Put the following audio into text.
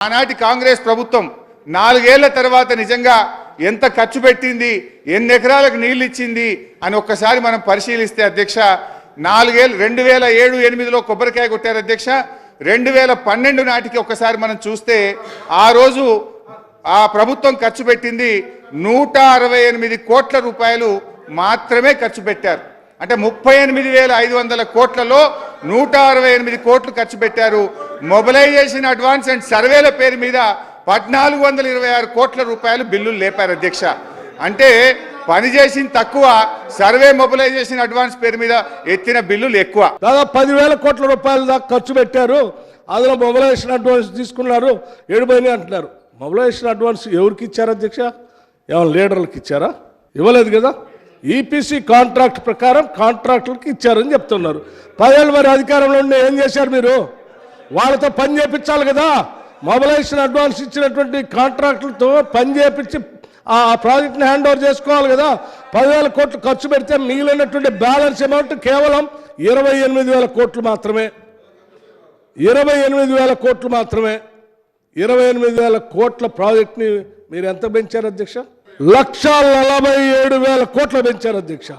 ఆనాటి కాంగ్రెస్ ప్రభుత్వం నాలుగేళ్ళ తర్వాత నిజంగా ఎంత ఖర్చు పెట్టింది ఎన్ని ఎకరాలకు నీళ్ళు ఇచ్చింది అని ఒక్కసారి మనం పరిశీలిస్తే అధ్యక్ష నాలుగేళ్ళు రెండు వేల ఏడు ఎనిమిదిలో కొబ్బరికాయ కొట్టారు అధ్యక్ష రెండు వేల పన్నెండు నాటికి ఒక్కసారి మనం చూస్తే ఆ రోజు ఆ ప్రభుత్వం ఖర్చు పెట్టింది నూట అరవై ఎనిమిది కోట్ల రూపాయలు మాత్రమే ఖర్చు పెట్టారు. అంటే ముప్పై ఎనిమిది వేల ఐదు వందల కోట్లలో నూట అరవై ఎనిమిది కోట్లు ఖర్చు పెట్టారు. మొబిలైజేషన్ అడ్వాన్స్ అండ్ సర్వేల పేరు మీద పద్నాలుగు వందల ఇరవై ఆరు కోట్ల రూపాయలు బిల్లులు లేపారు అధ్యక్ష. అంటే పని చేసింది తక్కువ సర్వే మొబిలైజేషన్ అడ్వాన్స్ పేరు మీద ఎత్తిన బిల్లులు ఎక్కువ. దాదాపు పదివేల కోట్ల రూపాయల దాకా ఖర్చు పెట్టారు. అందులో మొబిలైజేషన్ అడ్వాన్స్ తీసుకున్నారు. ఏడుపోయినాయి అంటున్నారు. మొబిలైజేషన్ అడ్వాన్స్ ఎవరికి ఇచ్చారు అధ్యక్ష? ఏమైనా లీడర్లకు ఇచ్చారా? ఇవ్వలేదు కదా? ఈపీసీ కాంట్రాక్ట్ ప్రకారం కాంట్రాక్టులకు ఇచ్చారని చెప్తున్నారు. పదేళ్ళు వారి అధికారంలో ఉండి ఏం చేశారు మీరు? వాళ్ళతో పని చేయించాలి కదా. మొబిలైజేషన్ అడ్వాన్స్ ఇచ్చినటువంటి కాంట్రాక్టులతో పని చేయించి ఆ ప్రాజెక్ట్ని హ్యాండ్ ఓవర్ చేసుకోవాలి కదా. పదివేల కోట్లు ఖర్చు పెడితే మిగిలినటువంటి బ్యాలెన్స్ అమౌంట్ కేవలం ఇరవై ఎనిమిది వేల కోట్లు మాత్రమే. ఇరవై ఎనిమిది వేల కోట్లు మాత్రమే. ఇరవై ఎనిమిది వేల కోట్ల ప్రాజెక్ట్ని మీరు ఎంత పెంచారు అధ్యక్ష? లక్ష నలభై ఏడు వేల కోట్లు పెంచారు అధ్యక్ష.